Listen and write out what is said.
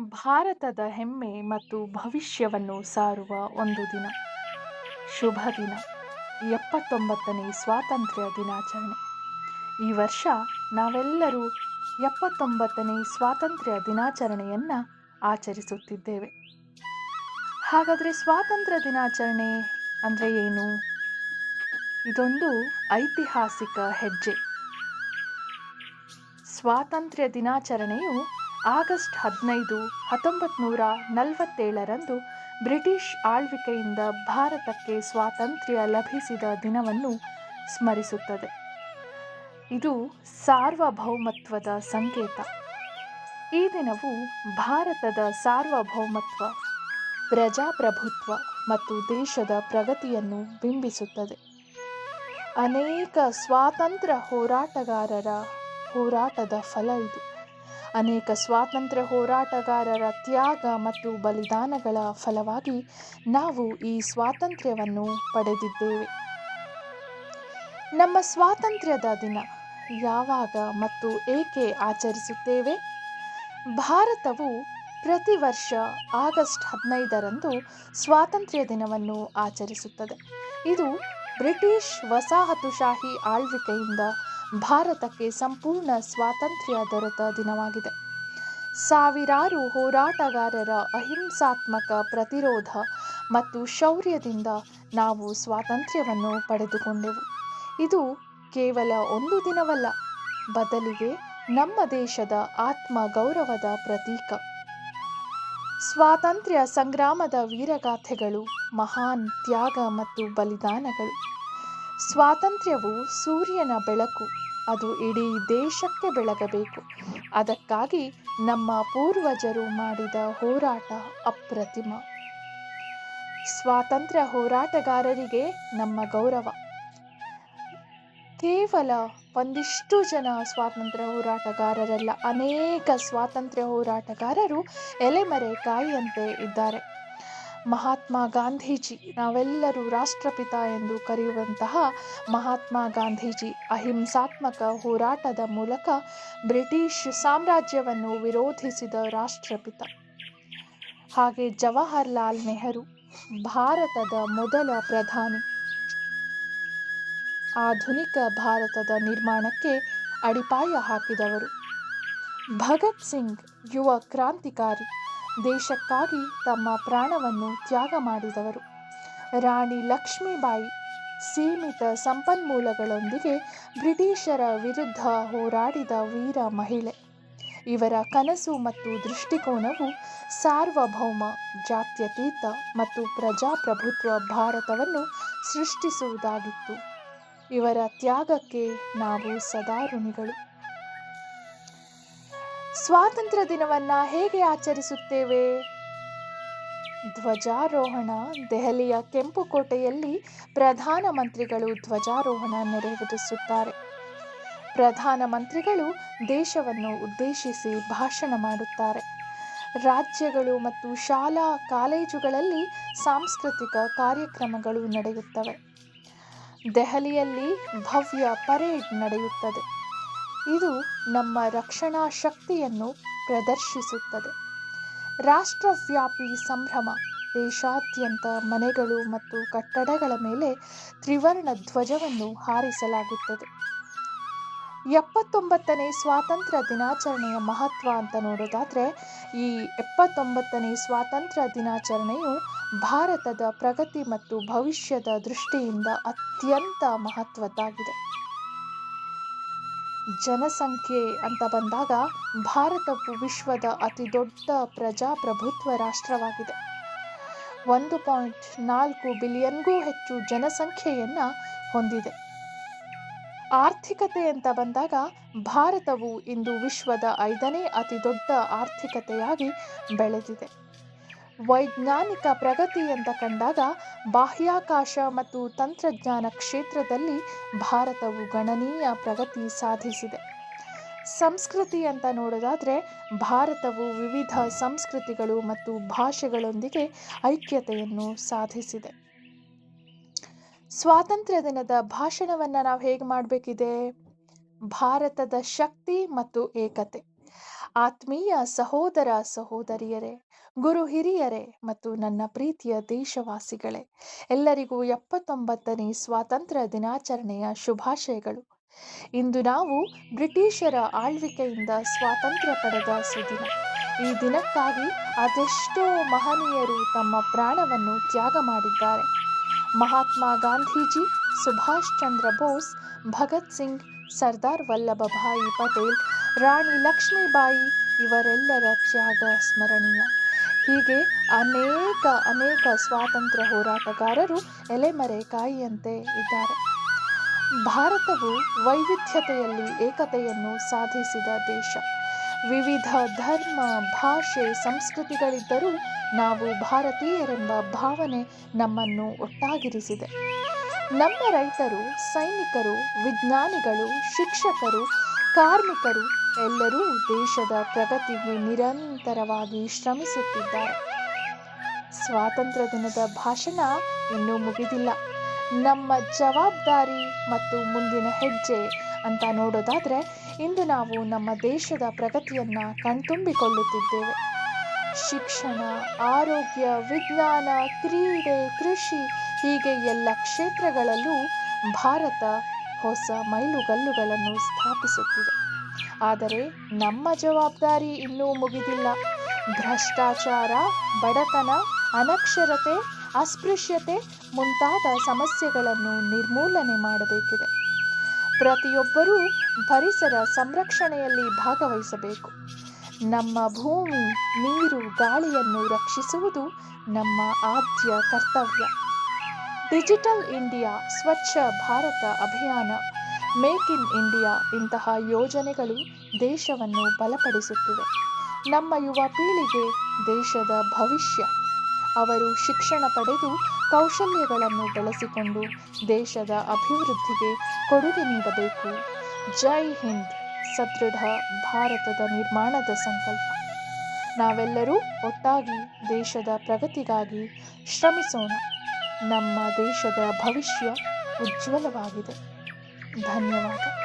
ಭಾರತದ ಹೆಮ್ಮೆ ಮತ್ತು ಭವಿಷ್ಯವನ್ನು ಸಾರುವ ಒಂದು ದಿನ. ಶುಭ ದಿನ. ಎಪ್ಪತ್ತೊಂಬತ್ತನೇ ಸ್ವಾತಂತ್ರ್ಯ ದಿನಾಚರಣೆ. ಈ ವರ್ಷ ನಾವೆಲ್ಲರೂ ಎಪ್ಪತ್ತೊಂಬತ್ತನೇ ಸ್ವಾತಂತ್ರ್ಯ ದಿನಾಚರಣೆಯನ್ನು ಆಚರಿಸುತ್ತಿದ್ದೇವೆ. ಹಾಗಾದರೆ ಸ್ವಾತಂತ್ರ್ಯ ದಿನಾಚರಣೆ ಅಂದರೆ ಏನು? ಇದೊಂದು ಐತಿಹಾಸಿಕ ಹೆಜ್ಜೆ. ಸ್ವಾತಂತ್ರ್ಯ ದಿನಾಚರಣೆಯು ಆಗಸ್ಟ್ ಹದಿನೈದು ಹತ್ತೊಂಬತ್ತು ನೂರ ನಲವತ್ತೇಳರಂದು ಬ್ರಿಟಿಷ್ ಆಳ್ವಿಕೆಯಿಂದ ಭಾರತಕ್ಕೆ ಸ್ವಾತಂತ್ರ್ಯ ಲಭಿಸಿದ ದಿನವನ್ನು ಸ್ಮರಿಸುತ್ತದೆ. ಇದು ಸಾರ್ವಭೌಮತ್ವದ ಸಂಕೇತ. ಈ ದಿನವು ಭಾರತದ ಸಾರ್ವಭೌಮತ್ವ, ಪ್ರಜಾಪ್ರಭುತ್ವ ಮತ್ತು ದೇಶದ ಪ್ರಗತಿಯನ್ನು ಬಿಂಬಿಸುತ್ತದೆ. ಅನೇಕ ಸ್ವಾತಂತ್ರ್ಯ ಹೋರಾಟಗಾರರ ಹೋರಾಟದ ಫಲ ಇದು. ಅನೇಕ ಸ್ವಾತಂತ್ರ್ಯ ಹೋರಾಟಗಾರರ ತ್ಯಾಗ ಮತ್ತು ಬಲಿದಾನಗಳ ಫಲವಾಗಿ ನಾವು ಈ ಸ್ವಾತಂತ್ರ್ಯವನ್ನು ಪಡೆದಿದ್ದೇವೆ. ನಮ್ಮ ಸ್ವಾತಂತ್ರ್ಯದ ದಿನ ಯಾವಾಗ ಮತ್ತು ಏಕೆ ಆಚರಿಸುತ್ತೇವೆ? ಭಾರತವು ಪ್ರತಿ ವರ್ಷ ಆಗಸ್ಟ್ ಹದಿನೈದರಂದು ಸ್ವಾತಂತ್ರ್ಯ ದಿನವನ್ನು ಆಚರಿಸುತ್ತದೆ. ಇದು ಬ್ರಿಟಿಷ್ ವಸಾಹತುಶಾಹಿ ಆಳ್ವಿಕೆಯಿಂದ ಭಾರತಕ್ಕೆ ಸಂಪೂರ್ಣ ಸ್ವಾತಂತ್ರ್ಯ ದೊರೆತ ದಿನವಾಗಿದೆ. ಸಾವಿರಾರು ಹೋರಾಟಗಾರರ ಅಹಿಂಸಾತ್ಮಕ ಪ್ರತಿರೋಧ ಮತ್ತು ಶೌರ್ಯದಿಂದ ನಾವು ಸ್ವಾತಂತ್ರ್ಯವನ್ನು ಪಡೆದುಕೊಂಡೆವು. ಇದು ಕೇವಲ ಒಂದು ದಿನವಲ್ಲ, ಬದಲಿಗೆ ನಮ್ಮ ದೇಶದ ಆತ್ಮ ಗೌರವದ ಪ್ರತೀಕ. ಸ್ವಾತಂತ್ರ್ಯ ಸಂಗ್ರಾಮದ ವೀರಗಾಥೆಗಳು, ಮಹಾನ್ ತ್ಯಾಗ ಮತ್ತು ಬಲಿದಾನಗಳು. ಸ್ವಾತಂತ್ರ್ಯವು ಸೂರ್ಯನ ಬೆಳಕು. ಅದು ಇಡೀ ದೇಶಕ್ಕೆ ಬೆಳಗಬೇಕು. ಅದಕ್ಕಾಗಿ ನಮ್ಮ ಪೂರ್ವಜರು ಮಾಡಿದ ಹೋರಾಟ ಅಪ್ರತಿಮ. ಸ್ವಾತಂತ್ರ್ಯ ಹೋರಾಟಗಾರರಿಗೆ ನಮ್ಮ ಗೌರವ. ಕೇವಲ ಒಂದಿಷ್ಟು ಜನ ಸ್ವಾತಂತ್ರ್ಯ ಹೋರಾಟಗಾರರಲ್ಲ, ಅನೇಕ ಸ್ವಾತಂತ್ರ್ಯ ಹೋರಾಟಗಾರರು ಎಲೆಮರೆ ಕಾಯಿಯಂತೆ ಇದ್ದಾರೆ. ಮಹಾತ್ಮ ಗಾಂಧೀಜಿ ನಾವೆಲ್ಲರೂ ರಾಷ್ಟ್ರಪಿತ ಎಂದು ಕರೆಯುವಂತಹ ಮಹಾತ್ಮ ಗಾಂಧೀಜಿ ಅಹಿಂಸಾತ್ಮಕ ಹೋರಾಟದ ಮೂಲಕ ಬ್ರಿಟಿಷ್ ಸಾಮ್ರಾಜ್ಯವನ್ನು ವಿರೋಧಿಸಿದ ರಾಷ್ಟ್ರಪಿತ. ಹಾಗೆ ಜವಾಹರ್ಲಾಲ್ ನೆಹರು ಭಾರತದ ಮೊದಲ ಪ್ರಧಾನಿ. ಆಧುನಿಕ ಭಾರತದ ನಿರ್ಮಾಣಕ್ಕೆ ಅಡಿಪಾಯ ಹಾಕಿದವರು. ಭಗತ್ ಸಿಂಗ್ ಯುವ ಕ್ರಾಂತಿಕಾರಿ ದೇಶಕ್ಕಾಗಿ ತಮ್ಮ ಪ್ರಾಣವನ್ನು ತ್ಯಾಗ ಮಾಡಿದವರು. ರಾಣಿ ಲಕ್ಷ್ಮೀಬಾಯಿ ಸೀಮಿತ ಸಂಪನ್ಮೂಲಗಳೊಂದಿಗೆ ಬ್ರಿಟಿಷರ ವಿರುದ್ಧ ಹೋರಾಡಿದ ವೀರ ಮಹಿಳೆ. ಇವರ ಕನಸು ಮತ್ತು ದೃಷ್ಟಿಕೋನವು ಸಾರ್ವಭೌಮ, ಜಾತ್ಯತೀತ ಮತ್ತು ಪ್ರಜಾಪ್ರಭುತ್ವ ಭಾರತವನ್ನು ಸೃಷ್ಟಿಸುವುದಾಗಿತ್ತು. ಇವರ ತ್ಯಾಗಕ್ಕೆ ನಾವು ಸದಾ ಋಣಿಗಳು. ಸ್ವಾತಂತ್ರ್ಯ ದಿನವನ್ನು ಹೇಗೆ ಆಚರಿಸುತ್ತೇವೆ? ಧ್ವಜಾರೋಹಣ, ದೆಹಲಿಯ ಕೆಂಪುಕೋಟೆಯಲ್ಲಿ ಪ್ರಧಾನಮಂತ್ರಿಗಳು ಧ್ವಜಾರೋಹಣ ನೆರವೇರಿಸುತ್ತಾರೆ. ಪ್ರಧಾನಮಂತ್ರಿಗಳು ದೇಶವನ್ನು ಉದ್ದೇಶಿಸಿ ಭಾಷಣ ಮಾಡುತ್ತಾರೆ. ರಾಜ್ಯಗಳು ಮತ್ತು ಶಾಲಾ ಕಾಲೇಜುಗಳಲ್ಲಿ ಸಾಂಸ್ಕೃತಿಕ ಕಾರ್ಯಕ್ರಮಗಳು ನಡೆಯುತ್ತವೆ. ದೆಹಲಿಯಲ್ಲಿ ಭವ್ಯ ಪರೇಡ್ ನಡೆಯುತ್ತದೆ. ಇದು ನಮ್ಮ ರಕ್ಷಣಾ ಶಕ್ತಿಯನ್ನು ಪ್ರದರ್ಶಿಸುತ್ತದೆ. ರಾಷ್ಟ್ರವ್ಯಾಪಿ ಸಂಭ್ರಮ, ದೇಶಾದ್ಯಂತ ಮನೆಗಳು ಮತ್ತು ಕಟ್ಟಡಗಳ ಮೇಲೆ ತ್ರಿವರ್ಣ ಧ್ವಜವನ್ನು ಹಾರಿಸಲಾಗುತ್ತದೆ. ಎಪ್ಪತ್ತೊಂಬತ್ತನೇ ಸ್ವಾತಂತ್ರ್ಯ ದಿನಾಚರಣೆಯ ಮಹತ್ವ ಅಂತ ನೋಡೋದಾದರೆ, ಈ ಎಪ್ಪತ್ತೊಂಬತ್ತನೇ ಸ್ವಾತಂತ್ರ್ಯ ದಿನಾಚರಣೆಯು ಭಾರತದ ಪ್ರಗತಿ ಮತ್ತು ಭವಿಷ್ಯದ ದೃಷ್ಟಿಯಿಂದ ಅತ್ಯಂತ ಮಹತ್ವದ್ದಾಗಿದೆ. ಜನಸಂಖ್ಯೆ ಅಂತ ಬಂದಾಗ ಭಾರತವು ವಿಶ್ವದ ಅತಿ ದೊಡ್ಡ ಪ್ರಜಾಪ್ರಭುತ್ವ ರಾಷ್ಟ್ರವಾಗಿದೆ. ಒಂದು ಪಾಯಿಂಟ್ ನಾಲ್ಕು ಬಿಲಿಯನ್ಗೂ ಹೆಚ್ಚು ಜನಸಂಖ್ಯೆಯನ್ನು ಹೊಂದಿದೆ. ಆರ್ಥಿಕತೆ ಅಂತ ಬಂದಾಗ ಭಾರತವು ಇಂದು ವಿಶ್ವದ ಐದನೇ ಅತಿ ದೊಡ್ಡ ಆರ್ಥಿಕತೆಯಾಗಿ ಬೆಳೆದಿದೆ. ವೈಜ್ಞಾನಿಕ ಪ್ರಗತಿ ಅಂತ ಕಂಡಾಗ ಬಾಹ್ಯಾಕಾಶ ಮತ್ತು ತಂತ್ರಜ್ಞಾನ ಕ್ಷೇತ್ರದಲ್ಲಿ ಭಾರತವು ಗಣನೀಯ ಪ್ರಗತಿ ಸಾಧಿಸಿದೆ. ಸಂಸ್ಕೃತಿ ಅಂತ ನೋಡೋದಾದರೆ ಭಾರತವು ವಿವಿಧ ಸಂಸ್ಕೃತಿಗಳು ಮತ್ತು ಭಾಷೆಗಳೊಂದಿಗೆ ಐಕ್ಯತೆಯನ್ನು ಸಾಧಿಸಿದೆ. ಸ್ವಾತಂತ್ರ್ಯ ದಿನದ ಭಾಷಣವನ್ನು ನಾವು ಹೇಗೆ ಮಾಡಬೇಕಿದೆ? ಭಾರತದ ಶಕ್ತಿ ಮತ್ತು ಏಕತೆ. ಆತ್ಮೀಯ ಸಹೋದರ ಸಹೋದರಿಯರೇ, ಗುರು ಹಿರಿಯರೇ ಮತ್ತು ನನ್ನ ಪ್ರೀತಿಯ ದೇಶವಾಸಿಗಳೇ, ಎಲ್ಲರಿಗೂ ಎಪ್ಪತ್ತೊಂಬತ್ತನೇ ಸ್ವಾತಂತ್ರ್ಯ ದಿನಾಚರಣೆಯ ಶುಭಾಶಯಗಳು. ಇಂದು ನಾವು ಬ್ರಿಟಿಷರ ಆಳ್ವಿಕೆಯಿಂದ ಸ್ವಾತಂತ್ರ್ಯ ಪಡೆದ ಸುದಿನ. ಈ ದಿನಕ್ಕಾಗಿ ಅದೆಷ್ಟೋ ಮಹನೀಯರು ತಮ್ಮ ಪ್ರಾಣವನ್ನು ತ್ಯಾಗ ಮಾಡಿದ್ದಾರೆ. ಮಹಾತ್ಮ ಗಾಂಧೀಜಿ, ಸುಭಾಷ್ ಚಂದ್ರ ಬೋಸ್, ಭಗತ್ ಸಿಂಗ್, ಸರ್ದಾರ್ ವಲ್ಲಭಭಾಯಿ ಪಟೇಲ್ ರಾಣಿ ಲಕ್ಷ್ಮೀಬಾಯಿ ಇವರೆಲ್ಲರ ತ್ಯಾಗ ಸ್ಮರಣೀಯ. ಹೀಗೆ ಅನೇಕ ಅನೇಕ ಸ್ವಾತಂತ್ರ್ಯ ಹೋರಾಟಗಾರರು ಎಲೆಮರೆ ಕಾಯಿಯಂತೆ ಇದ್ದಾರೆ. ಭಾರತವು ವೈವಿಧ್ಯತೆಯಲ್ಲಿ ಏಕತೆಯನ್ನು ಸಾಧಿಸಿದ ದೇಶ. ವಿವಿಧ ಧರ್ಮ, ಭಾಷೆ, ಸಂಸ್ಕೃತಿಗಳಿದ್ದರೂ ನಾವು ಭಾರತೀಯರೆಂಬ ಭಾವನೆ ನಮ್ಮನ್ನು ಒಟ್ಟಾಗಿರಿಸಿದೆ. ನಮ್ಮ ರೈತರು, ಸೈನಿಕರು, ವಿಜ್ಞಾನಿಗಳು, ಶಿಕ್ಷಕರು, ಕಾರ್ಮಿಕರು ಎಲ್ಲರೂ ದೇಶದ ಪ್ರಗತಿಗೆ ನಿರಂತರವಾಗಿ ಶ್ರಮಿಸುತ್ತಿದ್ದಾರೆ. ಸ್ವಾತಂತ್ರ್ಯ ದಿನದ ಭಾಷಣ ಇನ್ನೂ ಮುಗಿದಿಲ್ಲ. ನಮ್ಮ ಜವಾಬ್ದಾರಿ ಮತ್ತು ಮುಂದಿನ ಹೆಜ್ಜೆ ಅಂತ ನೋಡೋದಾದರೆ, ಇಂದು ನಾವು ನಮ್ಮ ದೇಶದ ಪ್ರಗತಿಯನ್ನು ಕಣ್ತುಂಬಿಕೊಳ್ಳುತ್ತಿದ್ದೇವೆ. ಶಿಕ್ಷಣ, ಆರೋಗ್ಯ, ವಿಜ್ಞಾನ, ಕ್ರೀಡೆ, ಕೃಷಿ ಹೀಗೆ ಎಲ್ಲ ಕ್ಷೇತ್ರಗಳಲ್ಲೂ ಭಾರತ ಹೊಸ ಮೈಲುಗಲ್ಲುಗಳನ್ನು ಸ್ಥಾಪಿಸುತ್ತಿದೆ. ಆದರೆ ನಮ್ಮ ಜವಾಬ್ದಾರಿ ಇನ್ನೂ ಮುಗಿದಿಲ್ಲ. ಭ್ರಷ್ಟಾಚಾರ, ಬಡತನ, ಅನಕ್ಷರತೆ, ಅಸ್ಪೃಶ್ಯತೆ ಮುಂತಾದ ಸಮಸ್ಯೆಗಳನ್ನು ನಿರ್ಮೂಲನೆ ಮಾಡಬೇಕಿದೆ. ಪ್ರತಿಯೊಬ್ಬರೂ ಪರಿಸರ ಸಂರಕ್ಷಣೆಯಲ್ಲಿ ಭಾಗವಹಿಸಬೇಕು. ನಮ್ಮ ಭೂಮಿ, ನೀರು, ಗಾಳಿಯನ್ನು ರಕ್ಷಿಸುವುದು ನಮ್ಮ ಆದ್ಯ ಕರ್ತವ್ಯ. ಡಿಜಿಟಲ್ ಇಂಡಿಯಾ ಸ್ವಚ್ಛ ಭಾರತ ಅಭಿಯಾನ. ಮೇಕ್ ಇನ್ ಇಂಡಿಯಾ ಇಂತಹ ಯೋಜನೆಗಳು ದೇಶವನ್ನು ಬಲಪಡಿಸುತ್ತಿವೆ. ನಮ್ಮ ಯುವ ಪೀಳಿಗೆ ದೇಶದ ಭವಿಷ್ಯ. ಅವರು ಶಿಕ್ಷಣ ಪಡೆದು ಕೌಶಲ್ಯಗಳನ್ನು ಬೆಳೆಸಿಕೊಂಡು ದೇಶದ ಅಭಿವೃದ್ಧಿಗೆ ಕೊಡುಗೆ ನೀಡಬೇಕು. ಜೈ ಹಿಂದ್, ಸದೃಢ ಭಾರತದ ನಿರ್ಮಾಣದ ಸಂಕಲ್ಪ. ನಾವೆಲ್ಲರೂ ಒಟ್ಟಾಗಿ ದೇಶದ ಪ್ರಗತಿಗಾಗಿ ಶ್ರಮಿಸೋಣ. ನಮ್ಮ ದೇಶದ ಭವಿಷ್ಯ ಉಜ್ವಲವಾಗಿದೆ. धन्यवाद।